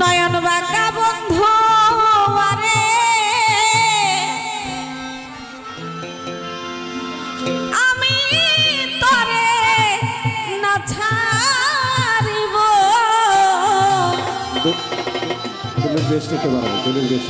নয়ন বাঁকা বন্ধু আরে। আমি তরে না ছাড়িব। তুমি বেশ নিতে পারো তুমি বেশ